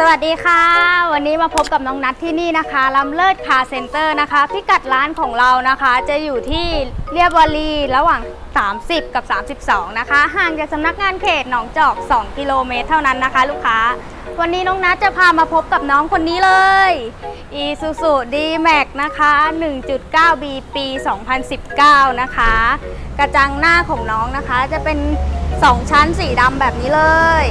สวัสดีค่ะ วันนี้มาพบกับน้องนัทที่นี่นะคะลำเลิศคาเซ็นเตอร์นะคะ พิกัดร้านของเรานะคะ จะอยู่ที่เรียบวารีระหว่าง 30 กับ 32 นะคะ ห่างจากสำนักงานเขตหนองจอก 2 กิโลเมตรเท่านั้นนะคะ ลูกค้า วันนี้น้องนัทจะพามาพบกับน้องคนนี้เลย Isuzu D-Max นะคะ 1.9B ปี 2019 นะคะ กระจังหน้าของน้องนะคะจะเป็น 2 ชั้นสีดำแบบนี้เลย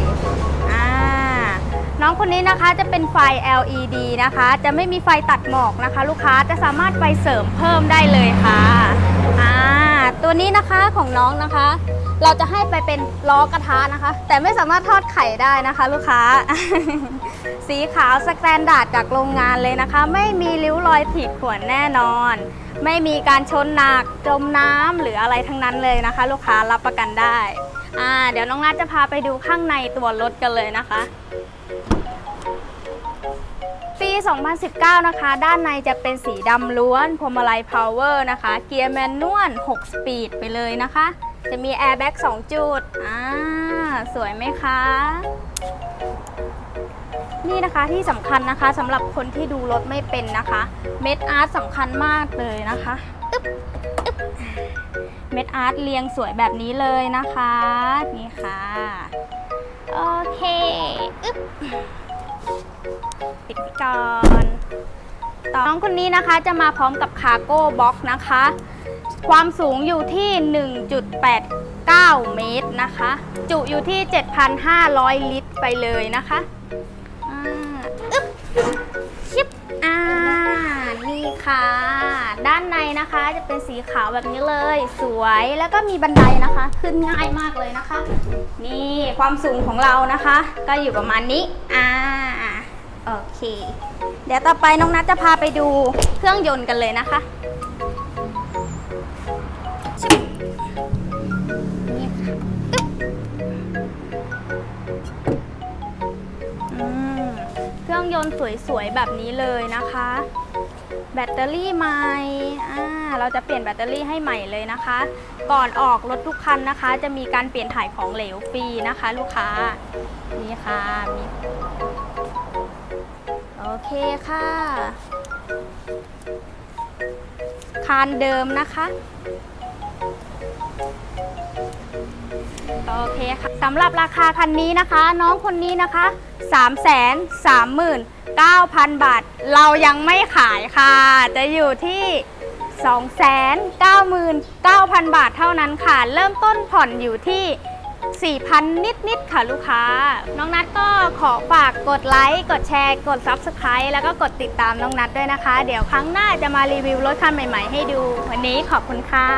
น้องคนนี้นะคะจะเป็นไฟ LED นะคะ จะไม่มีไฟตัดหมอกนะคะ ลูกค้าจะสามารถไปเสริมเพิ่มได้เลยค่ะอ่าตัวนี้นะคะของน้องนะคะ เราจะให้ไปเป็นล้อกระทะนะคะ แต่ไม่สามารถทอดไข่ได้นะคะ ลูกค้า สีขาวสแตนดาร์ดจากโรงงานเลยนะคะ ไม่มีริ้วรอยขีดข่วนแน่นอน ไม่มีการชนหนักจมน้ำหรืออะไรทั้งนั้นเลยนะคะ ลูกค้ารับประกันได้อ่าเดี๋ยวน้องนัทจะพาไปดูข้างในตัวรถกันเลยนะคะ ปี 2019 นะคะ ด้านในจะเป็นสีดำล้วนพวงมาลัยพาวเวอร์นะคะ เกียร์แมนนวล 6 สปีดไปเลยนะคะ จะมีแอร์แบ็ก2จุด อ่า สวยไหมคะ นี่นะคะที่สำคัญนะคะสำหรับคนที่ดูรถไม่เป็นนะคะ เม็ดอาร์ตสำคัญมากเลยนะคะอึ๊บอึ๊บเม็ดอาร์ตเรียงสวยแบบนี้เลยนะคะ นี่ค่ะ โอเค อึ๊บ ปิดไว้ก่อนต่อน้องคนนี้นะคะจะมาพร้อมกับคาร์โก้บ็อกนะคะ ความสูงอยู่ที่ 1.89 เมตรนะคะ จุอยู่ที่ 7,500 ลิตรไปเลยนะคะอ่าอึ๊บชิปอ่า นี่ค่ะ ด้านในนะคะจะเป็นสีขาวแบบนี้เลย สวยแล้วก็มีบันไดนะคะ ขึ้นง่ายมากเลยนะคะ นี่ความสูงของเรานะคะ ก็อยู่ประมาณนี้อ่าโอเค เดี๋ยวต่อไปน้องนัทจะพาไปดูเครื่องยนต์กันเลยนะคะนี่ค่ะอืมเครื่องยนต์สวยๆแบบนี้เลยนะคะ แบตเตอรี่ใหม่อ่าเราจะเปลี่ยนแบตเตอรี่ให้ใหม่เลยนะคะ ก่อนออกรถทุกคันนะคะ จะมีการเปลี่ยนถ่ายของเหลวฟรีนะคะ ลูกค้านี่ค่ะมีโอเคค่ะคานเดิมนะคะโอเคค่ะสำหรับราคาคันนี้นะคะ น้องคนนี้นะคะ 3 3 9 0 0 0 บาท เรายังไม่ขายค่ะ จะอยู่ที่ 299,000 บาทเท่านั้นค่ะ เริ่มต้นผ่อนอยู่ที่ 4,000 นิด ๆ ค่ะลูกค้า น้องนัดก็ขอฝากกดไลค์ กดแชร์ กด Subscribe แล้วก็กดติดตามน้องนัดด้วยนะคะ เดี๋ยวครั้งหน้าจะมารีวิวรถคันใหม่ ๆ ให้ดู วันนี้ขอบคุณค่ะ